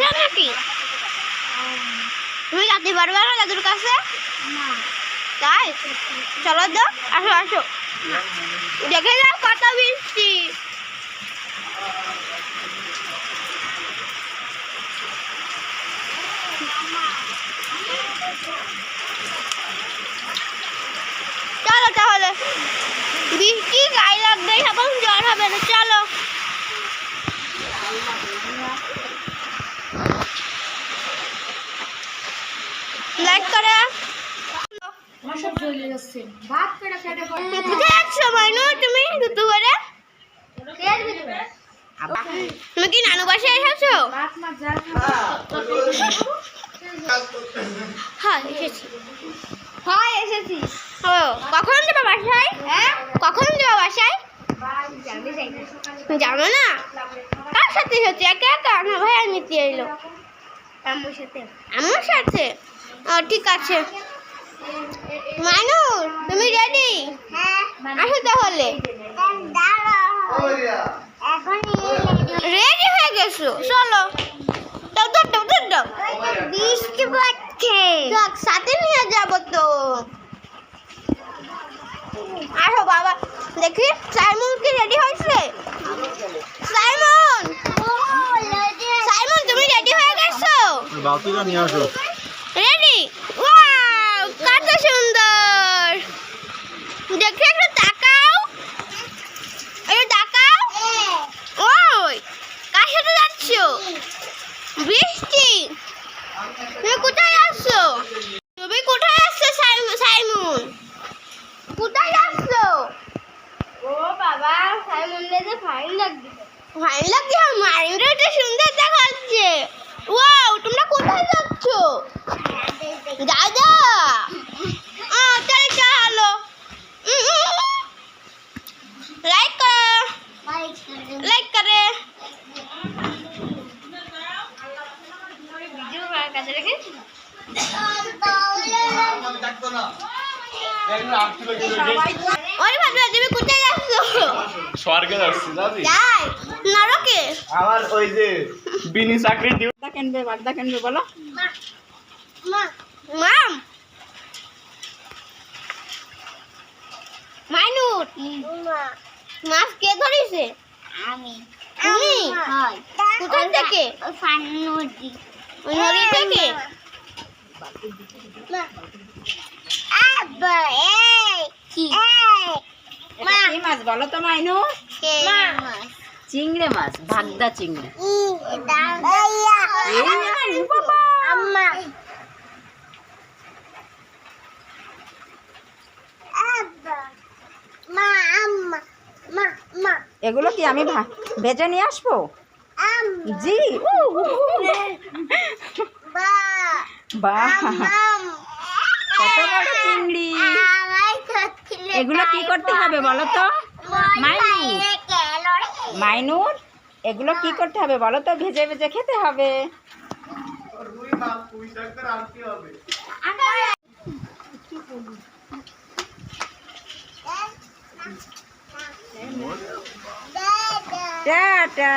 এসেছ নাকি তুমি যেতে পারবে না দাদুর কাছে? তাই? চলো তো আসো আসো। দেখে যাও কত বৃষ্টি চলো তাহলে। বৃষ্টি গায়ে লাগবে এখন জ্বর হবে না চলো। লাইক করে। মাইনু তুমি দুটো করে। তুমি কি নানু বাসায় এসেছ হ্যাঁ এসেছি। হয় এসেছি। ও কখন যাবে বাসায়? হ্যাঁ? কখন যাবে বাসায়? জানো না? কার সাথে এসেছি? একা একা? না ভাই আর নিতে এলো। আম্মুর সাথে। আম্মুর সাথে? ঠিক আছে। মানুষ তুমি রেডি আসো তাহলে। রেডি হয়ে গেছো? চলো। বৃষ্টি পড়ছে। সাথে নিয়ে যাব তো। আসো বাবা দেখি সাইমন কি রেডি হয়েছে? সাইমন! সাইমন তুমি রেডি হয়ে গেছো? বালতিটা নিয়ে আসো রেডি ওয়াও কত সুন্দর দেখে একটু তাকাও। একটু তাকাও। ওই কার সাথে যাচ্ছ? বৃষ্টি। তুমি কোথায় যাচ্ছ তুমি কোথায় যাচ্ছ সাইমন? কোথায় যাচ্ছ ও বাবা সাইমন যে ফাইন লাগবে ফাইন লাগছে? মারিনটা তো সুন্দর দেখাচ্ছে। ওয়াও তোমরা কোথায় যাচ্ছ? দাদা ও তাহলে চলো লাইক করো লাইক করে ওরে ভাবলা তুমি কোথায় স্বর্গে যাচ্ছি যাবি নরকে। আমার ওই যে বিনি চাকরি ডিউ বাগদা কেনবে বাগদা কেনবে বলো। মাম। মাইনুট মাছ কে ধরেছে? আমি। তুমি? কোথা থেকে? নদী ওই নদী থেকে? মাছ বলো তো মাইনু? চিংড়ি মাছ ভাগদা চিংড়ি। এগুলো কি আমি ভেজে নিয়ে আসব? জি। বাহ। কত চিংড়ি। এগুলো কি করতে হবে বলো তো? মাইনু মাইনুর। এগুলো কি করতে হবে বলো তো? ভেজে ভেজে খেতে হবে। টাটা